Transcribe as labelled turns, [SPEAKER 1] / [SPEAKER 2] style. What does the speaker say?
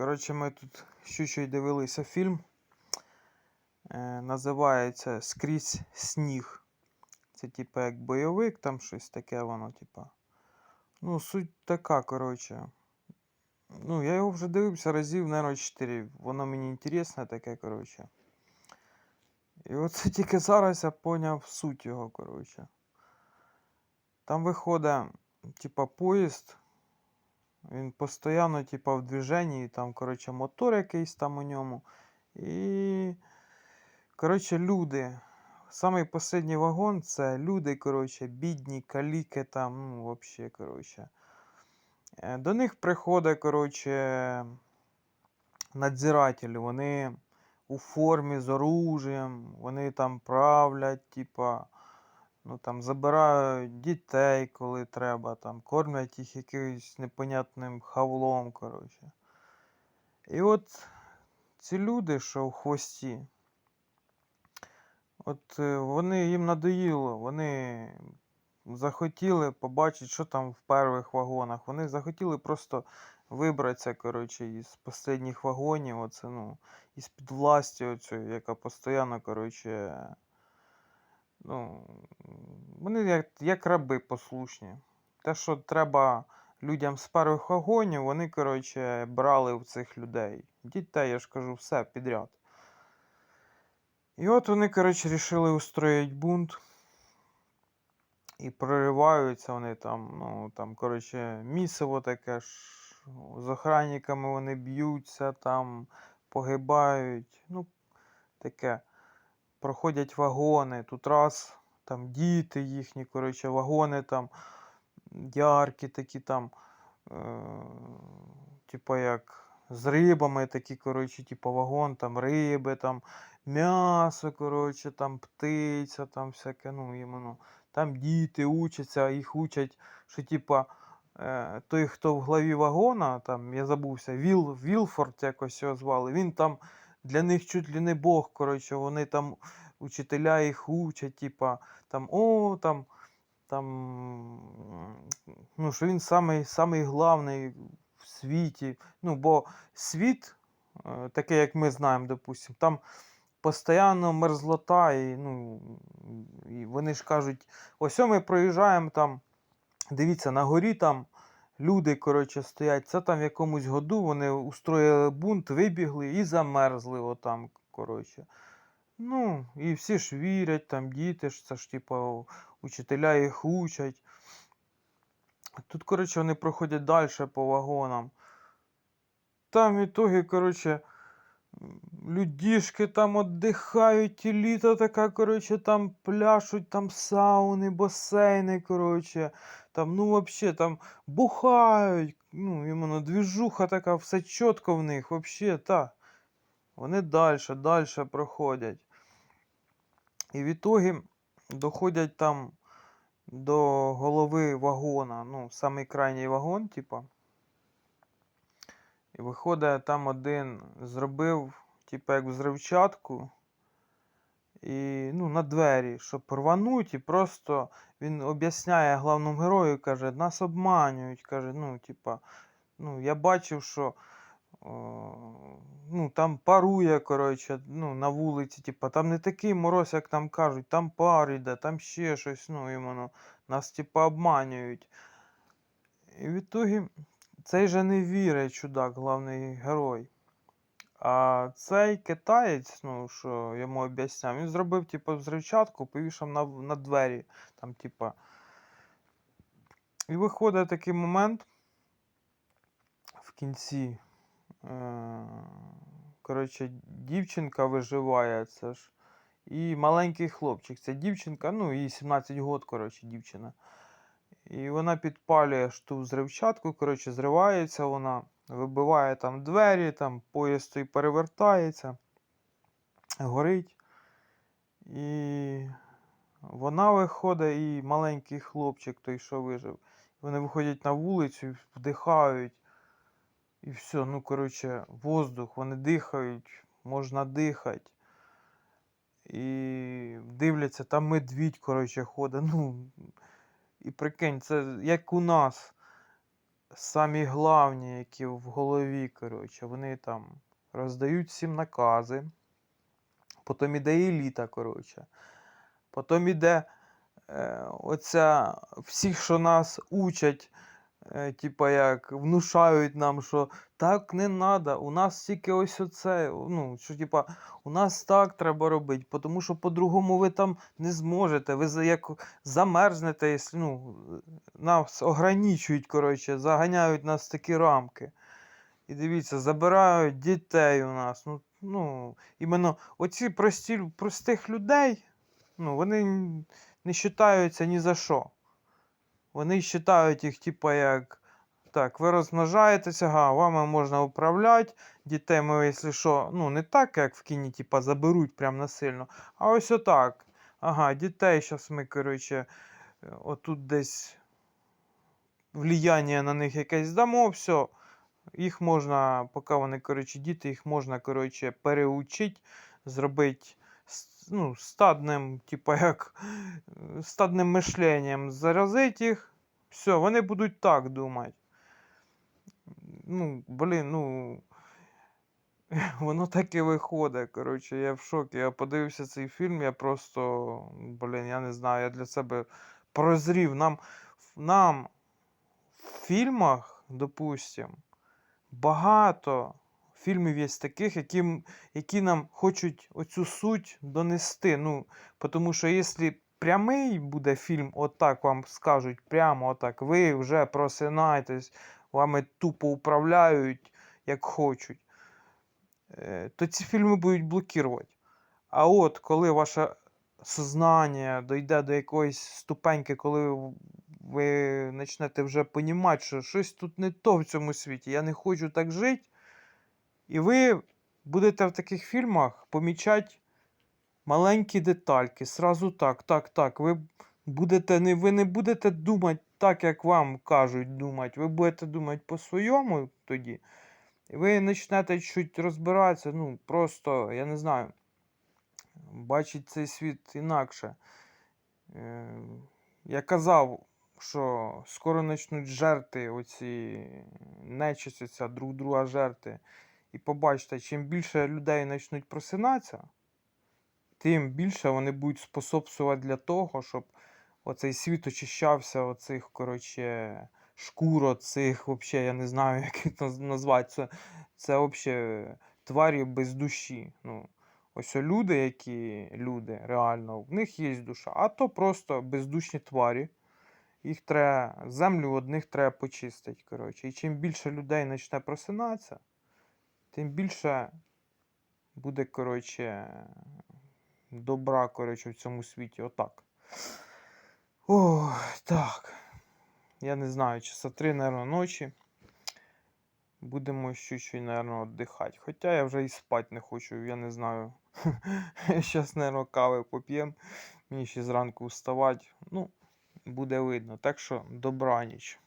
[SPEAKER 1] Коротше, ми тут щучою дивилися фільм. Е, називається Скрізь сніг. Це типа як бойовик, там щось таке воно, типа. Ну, суть така, коротше. Ну, я його вже дивився разів, наверное, 4. Воно мені інтересне таке, коротше. І оце тільки зараз я поняв суть його, коротше. Там виходить, типа, поїзд. Він постійно, типа, в движенні, там, коротше, мотор якийсь там у ньому. І. Коротше, люди. Самий останній вагон це люди, коротше, бідні, каліки там, ну, взагалі, коротше. Е, До них приходить, коротше, надзиратель. Вони у формі з оружием, вони там правлять, типа, ну там забирають дітей, коли треба, там кормлять їх якимось непонятним хавлом, коротше. І от ці люди, що в хвості, от е, вони їм надоїло, вони захотіли побачити, що там в перших вагонах. Вони захотіли просто вибратися, коротше, із останніх вагонів, оце, ну, із під власті оцю, яка постійно, коротше, ну, вони як, як раби послушні. Те, що треба людям з перших вагонів, вони, коротше, брали в цих людей. Дітей, я ж кажу, все підряд. І от вони, коротше, рішили устроїть бунт. І прориваються вони там, ну, там, коротше, місиво таке ж. З охранниками вони б'ються, там, погибають. Ну, таке. Проходять вагони. Тут раз, там діти їхні, коротше, вагони там яркі такі там. Е- типа як з рибами такі, коротше, типа вагон, там риби, там м'ясо, коротше, там птиця, там всяке, ну, іменно. Там діти учаться, їх учать, що типа е, той, хто в главі вагона, там, я забувся, Віл, Вілфорд якось його звали, він там для них чуть ли не Бог, коротше, вони там учителя їх учать, типа, там, о, там, там, ну, що він самий, самий главний в світі. Ну, бо світ, е, такий, як ми знаємо, допустим, там постійно мерзлота, і, ну, і вони ж кажуть, ось ми проїжджаємо там, дивіться, на горі там люди, коротше, стоять, це там в якомусь году вони устроїли бунт, вибігли і замерзли отам, коротше. Ну, і всі ж вірять, там діти ж, це ж, типа, учителя їх учать. Тут, коротше, вони проходять далі по вагонам. Там в ітогі, коротше, людішки там віддихають, і літо така, коротше, там пляшуть, там сауни, басейни, коротше. Там, ну, вообще, там бухають, ну, іменно двіжуха така, все чітко в них, вообще, та. Вони далі, далі проходять. І в ітогі доходять там до голови вагона, ну, самий крайній вагон, типа. І виходить, там один зробив, типа, як взривчатку. І ну, на двері, щоб рвануть, і просто він об'ясняє головному герою, каже, нас обманюють. Каже, ну, типа, ну, я бачив, що о, ну, там парує, коротше, ну, на вулиці, типа, там не такий мороз, як там кажуть, там пар йде, там ще щось, ну, іменно, нас, типа, обманюють. І в ітогі цей же не вірить, чудак, головний герой. А цей китаєць, ну, що йому об'ясняв, він зробив, типу, взривчатку, повішав на, на двері. Там, типа. І виходить такий момент в кінці. Е- коротше, дівчинка виживає, це ж. І маленький хлопчик. Це дівчинка, ну, їй 17 років, коротше, дівчина. І вона підпалює ж ту взривчатку, коротше, зривається вона, вибиває там двері, там поїзд той перевертається, горить. І вона виходить, і маленький хлопчик, той, що вижив. Вони виходять на вулицю, вдихають. І все, ну, коротше, воздух, вони дихають, можна дихати. І дивляться, там медвідь, коротше, ходить. Ну, і прикинь, це як у нас. самі главні, які в голові, коротше, вони там роздають всім накази. Потім іде еліта, коротше. Потім іде е, оця всіх, що нас учать, типа як внушають нам, що так не треба, у нас тільки ось оце. Ну, що типа, у нас так треба робити, тому що по-другому ви там не зможете. Ви як замерзнете, якщо ну, нас ограничують, коротше, заганяють нас в такі рамки. І дивіться, забирають дітей у нас. Ну, ну іменно оці прості, простих людей, ну, вони не вважаються ні за що. Вони вважають їх, типа, як. Так, ви розмножаєтеся, ага, вами можна управляти. Дітей ми, якщо що, ну, не так, як в кіні, типа, заберуть прям насильно, а ось отак. Ага, дітей зараз ми, коротше, отут десь влияння на них якесь дамо, все. Їх можна, поки вони, коротше, діти, їх можна, коротше, переучити, зробити ну, стадним, типа як е, стадним мишленням, заразити їх, все, вони будуть так думати. Ну, блін, ну. Воно так і виходить. Коротше, я в шокі. Я подивився цей фільм, я просто, блін, я не знаю, я для себе прозрів. Нам, нам в фільмах, допустим, багато фільмів є таких, які, які нам хочуть оцю суть донести. Ну, тому що якщо прямий буде фільм, отак вам скажуть, прямо отак, ви вже просинайтесь, вами тупо управляють, як хочуть, е, то ці фільми будуть блокувати. А от коли ваше сознання дойде до якоїсь ступеньки, коли ви почнете вже понімати, що щось тут не то в цьому світі, я не хочу так жити. І ви будете в таких фільмах помічати маленькі детальки. Сразу так, так, так. Ви будете не, ви не будете думати так, як вам кажуть думати. Ви будете думати по-своєму тоді. І ви почнете чуть розбиратися, ну, просто, я не знаю, бачить цей світ інакше. Е, Я казав, що скоро почнуть жерти оці нечисті, друг друга жерти. І побачите, чим більше людей почнуть просинатися, тим більше вони будуть способствувати для того, щоб оцей світ очищався оцих, коротше, шкур, оцих, взагалі, я не знаю, як їх наз- назвати. Це, це взагалі тварі без душі. Ну, ось люди, які люди, реально, в них є душа, а то просто бездушні тварі. Їх треба, землю одних треба почистити. Коротше. І чим більше людей почне просинатися, тим більше буде, коротше, добра, коротше, в цьому світі. Отак. Ой, так. Я не знаю, часа три, наверное, ночі. Будемо чуть-чуть, наверное, віддихати. Хоча я вже і спати не хочу, я не знаю. Зараз, наверное, кави поп'ємо. Мені ще зранку вставати. Ну, буде видно. Так що добраніч.